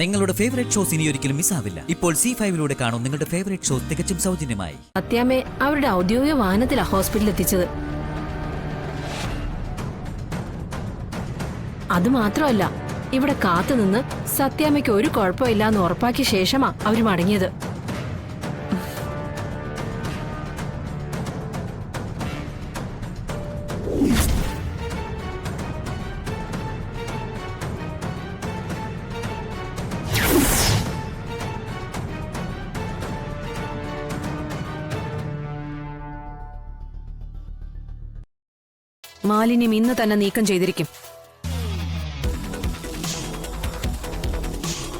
നിങ്ങളുടെ favourite shows ഇനി ഒരിക്കലും മിസ്സാവില്ല ഇപ്പോൾ സി ഫൈവിലൂടെ കാണും നിങ്ങളുടെ ഫേവറേറ്റ് ഷോസ് തികച്ചും സൗജന്യമായി. അത്യാമേ അവരുടെ ഔദ്യോഗിക വാഹനത്തിലാ ഹോസ്പിറ്റലിൽ എത്തിച്ചത്. അത് മാത്രമല്ല ഇവിടെ കാത്തുനിന്ന് സത്യാമയ്ക്ക് ഒരു കുഴപ്പമില്ല എന്ന് ഉറപ്പാക്കിയ ശേഷമാ അവർ മടങ്ങിയത്. മാലിന്യം ഇന്ന് തന്നെ നീക്കം ചെയ്തിരിക്കും.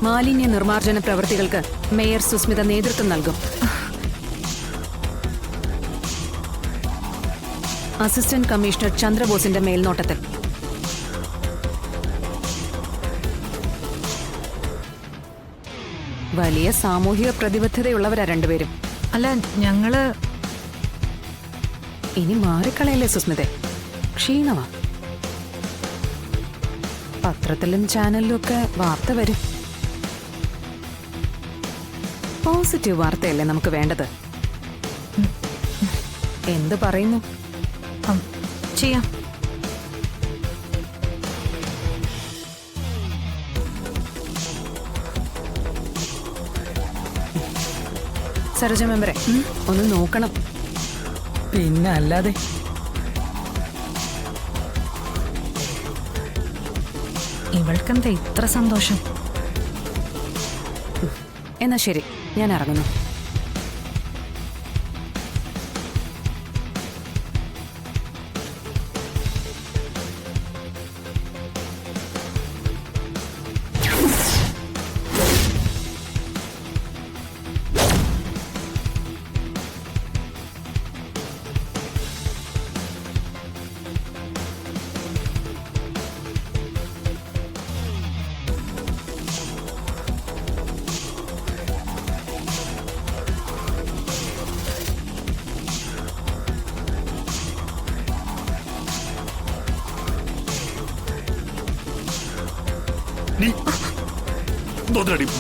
മാലിന്യ നിർമ്മാർജന പ്രവൃത്തികൾക്ക് മേയർ സുസ്മിത നേതൃത്വം നൽകും. അസിസ്റ്റന്റ് കമ്മീഷണർ ചന്ദ്രബോസിന്റെ മേൽനോട്ടത്തിൽ. വലിയ സാമൂഹിക പ്രതിബദ്ധതയുള്ളവരാ രണ്ടുപേരും. അല്ല ഞങ്ങൾ ഇനി മാറിക്കളയല്ലേ സുസ്മിതെ? ക്ഷീണമാ. പത്രത്തിലും ചാനലിലും ഒക്കെ വാർത്ത വരും. പോസിറ്റീവ് വാർത്തയല്ലേ നമുക്ക് വേണ്ടത്? എന്ത് പറയുന്നു? ചെയ്യാം. സരോജ മെമ്പറെ ഒന്ന് നോക്കണം. പിന്നെ അല്ലാതെ ഇവൾക്കെന്താ ഇത്ര സന്തോഷം? എന്നാ ശരി ഞാൻ ഇറങ്ങുന്നു.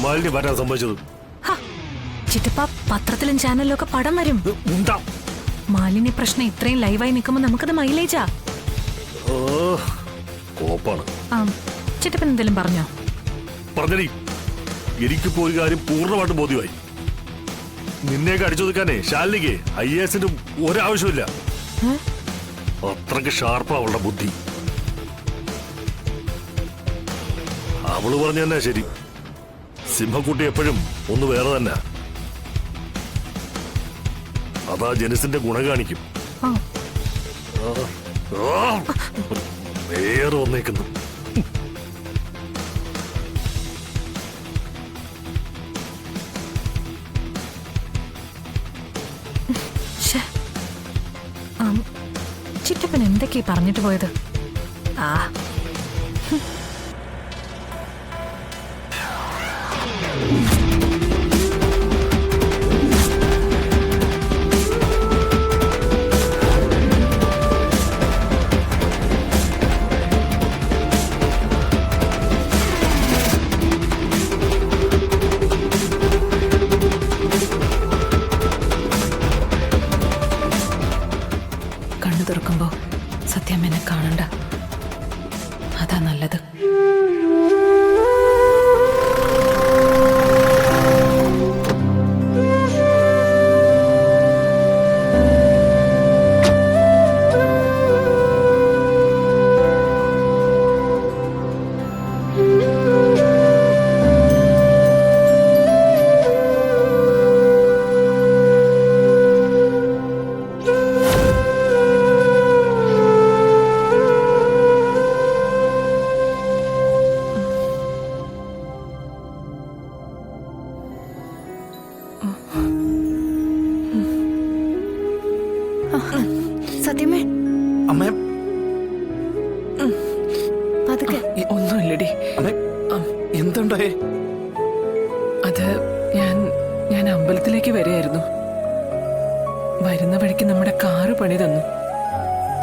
മാലിന്യം വരാൻ സംഭവിച്ചത് ചിറ്റപ്പ പത്രത്തിലും ചാനലിലും ഒക്കെ പടം വരും. മാലിന്യ പ്രശ്നം ഇത്രയും ലൈവായി നിൽക്കുമ്പോ നമുക്കത് മൈലേജാ. കോപ്പാണ്. ചിറ്റപ്പൻ എന്തെങ്കിലും പറഞ്ഞോ? പറഞ്ഞടി എനിക്കിപ്പോ ഒരു കാര്യം പൂർണമായിട്ടും ബോധ്യമായി. നിന്നെയൊക്കെ അടിച്ചൊതുക്കാനേ ശാലിനിക്ക് ഐ എസിന്റെ ഒരാവശ്യമില്ല അത്രയ്ക്ക് ഷാർപ്പാ അവളുടെ ബുദ്ധി. അവൾ പറഞ്ഞ തന്നെ ശരി. സിംഹക്കുട്ടി എപ്പോഴും ഒന്ന് വേറെ തന്നെ. അതാ ജനിസിന്റെ ഗുണം കാണിക്കും. വേറെ വന്നേക്കുന്നു. ചിറ്റപ്പൻ എന്തൊക്കെയാ പറഞ്ഞിട്ട് പോയത്? ആ. കണ്ണു തുറക്കുമ്പോ സത്യം എന്നെ കാണണ്ട. അതാ നല്ലത്. സത്യമേ? അമ്മ. ഒന്നുമില്ലടി. എന്തുണ്ടായേ? അത് ഞാൻ ഞാൻ അമ്പലത്തിലേക്ക് വരെയായിരുന്നു വരുന്ന വഴിക്ക് നമ്മുടെ കാറ് പണി തന്നു.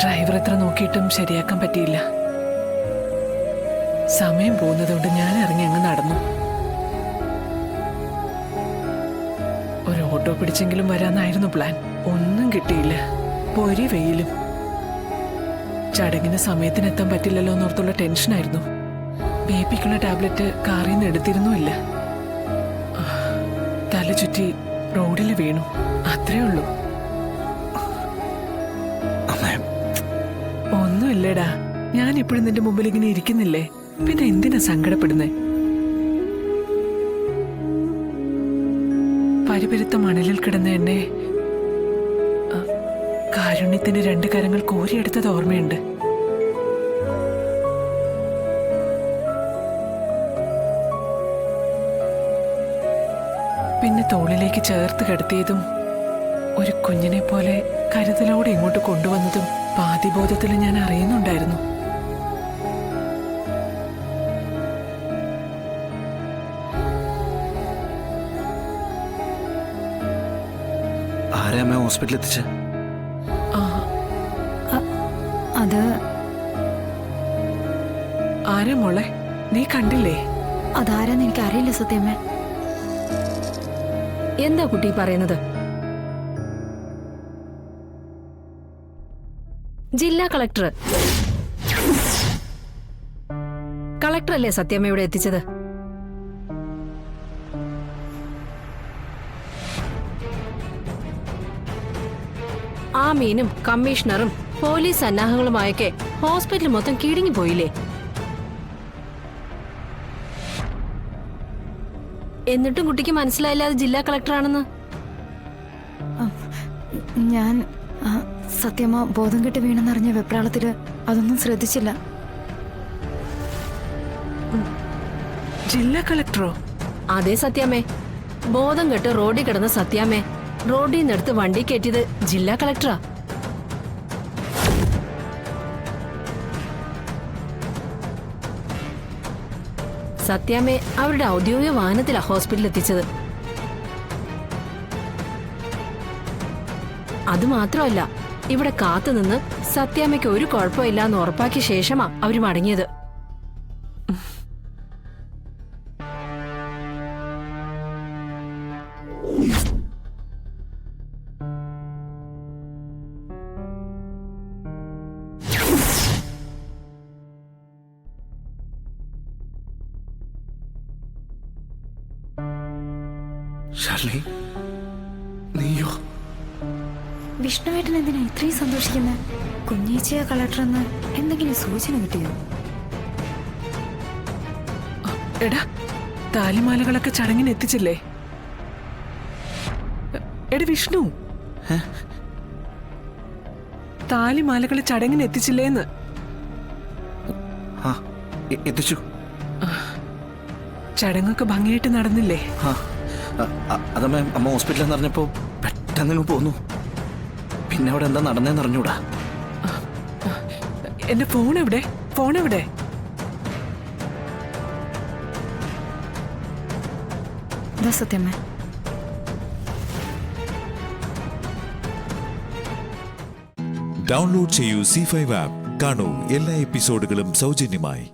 ഡ്രൈവർ എത്ര നോക്കിയിട്ടും ശരിയാക്കാൻ പറ്റിയില്ല. സമയം പോകുന്നതുകൊണ്ട് ഞാൻ ഇറങ്ങി അങ്ങ് നടന്നു. ഒരു ഓട്ടോ പിടിച്ചെങ്കിലും വരാന്നായിരുന്നു പ്ലാൻ. ഒന്നും കിട്ടിയില്ല. പൊരി വെയിലും ചടങ്ങിന് സമയത്തിന് എത്താൻ പറ്റില്ലല്ലോ എന്നോർത്തുള്ള ടെൻഷനായിരുന്നു. ബേബിക്കുള്ള ടാബ്ലറ്റ് കാറിൽ നിന്ന് എടുത്തിരുന്നുമില്ല. തല ചുറ്റി റോഡിൽ വീണു. അത്രേ ഉള്ളൂ. ഒന്നുമില്ലടാ. ഞാൻ ഇപ്പോഴും നിന്റെ മുമ്പിൽ ഇങ്ങനെ ഇരിക്കുന്നില്ലേ? പിന്നെ എന്തിനാ സങ്കടപ്പെടുന്നേ? പരിപരുത്ത മണലിൽ കിടന്ന എന്നെ കാരുണ്യത്തിന്റെ രണ്ട് കരങ്ങൾ കോരിയെടുത്തത് ഓർമ്മയുണ്ട്. പിന്നെ തോളിലേക്ക് ചേർത്ത് കിടത്തിയതും ഒരു കുഞ്ഞിനെ പോലെ കരുതലോടെ ഇങ്ങോട്ട് കൊണ്ടുവന്നതും പാതിബോധത്തിൽ ഞാൻ അറിയുന്നുണ്ടായിരുന്നു. ഹോസ്പിറ്റലിൽ എത്തിച്ച്? അത് ആരാ മോളെ? നീ കണ്ടില്ലേ? അതാരാന്ന് എനിക്ക് അറിയില്ല സത്യമ്മ എന്താ കുട്ടി പറയുന്നത്? ജില്ലാ കളക്ടർ. കളക്ടറല്ലേ സത്യമ്മ ഇവിടെ എത്തിച്ചത്? ആ മീനും കമ്മീഷണറും പോലീസ് സന്നാഹങ്ങളുമായൊക്കെ ഹോസ്പിറ്റൽ മൊത്തം കിടുങ്ങി പോയില്ലേ? എന്നിട്ടും കുട്ടിക്ക് മനസ്സിലായില്ല അത് ജില്ലാ കളക്ടറാണെന്ന്? ഞാൻ സത്യമ്മ ബോധം കെട്ട് വീണെന്നറിഞ്ഞ വെപ്രാളത്തിൽ അതൊന്നും ശ്രദ്ധിച്ചില്ല. ജില്ലാ കളക്ടറോ? അതേ സത്യാമ്മേ. ബോധം കെട്ട് റോഡിൽ കിടന്ന സത്യാമ്മേ. റോഡിൽ നിന്നെടുത്ത് വണ്ടി കയറ്റിയത് ജില്ലാ കളക്ടറാ. സത്യാമ്മേ അവരുടെ ഔദ്യോഗിക വാഹനത്തിലാ ഹോസ്പിറ്റലിൽ എത്തിച്ചത് അത് മാത്രമല്ല ഇവിടെ കാത്തുനിന്ന് സത്യാമ്മയ്ക്ക് ഒരു കുഴപ്പമില്ല എന്ന് ഉറപ്പാക്കിയ ശേഷമാ അവർ മടങ്ങിയത്. നീയോ? വിഷ്ണുവേട്ടൻ എന്തിനാ ഇത്രയും സന്തോഷിക്കുന്നത് കുഞ്ഞേച്ചിയ കളക്ടർ എന്ന് എന്തെങ്കിലും സൂചന കിട്ടിയോ? എടാ താലിമാലകളൊക്കെ ചടങ്ങിന് എത്തിച്ചില്ലേ? എടി വിഷ്ണു. താലിമാലകൾ ചടങ്ങിന് എത്തിച്ചില്ലേന്ന്. എത്തിച്ചു. ചടങ്ങൊക്കെ ഭംഗിയായിട്ട് നടന്നില്ലേ? ആ. അതമ്മ അമ്മ ഹോസ്പിറ്റലിൽ അറിഞ്ഞപ്പോ പെട്ടെന്ന് പോന്നു. പിന്നെ അവിടെ എന്താ നടന്നേന്ന് അറിഞ്ഞൂടാ. എന്റെ ഫോൺ എവിടെ? ഫോൺ എവിടെ? സത്യമ്മ ഡൗൺലോഡ് ചെയ്യൂ സി ഫൈവ് ആപ്പ് കാണൂ എല്ലാ എപ്പിസോഡുകളും സൗജന്യമായി.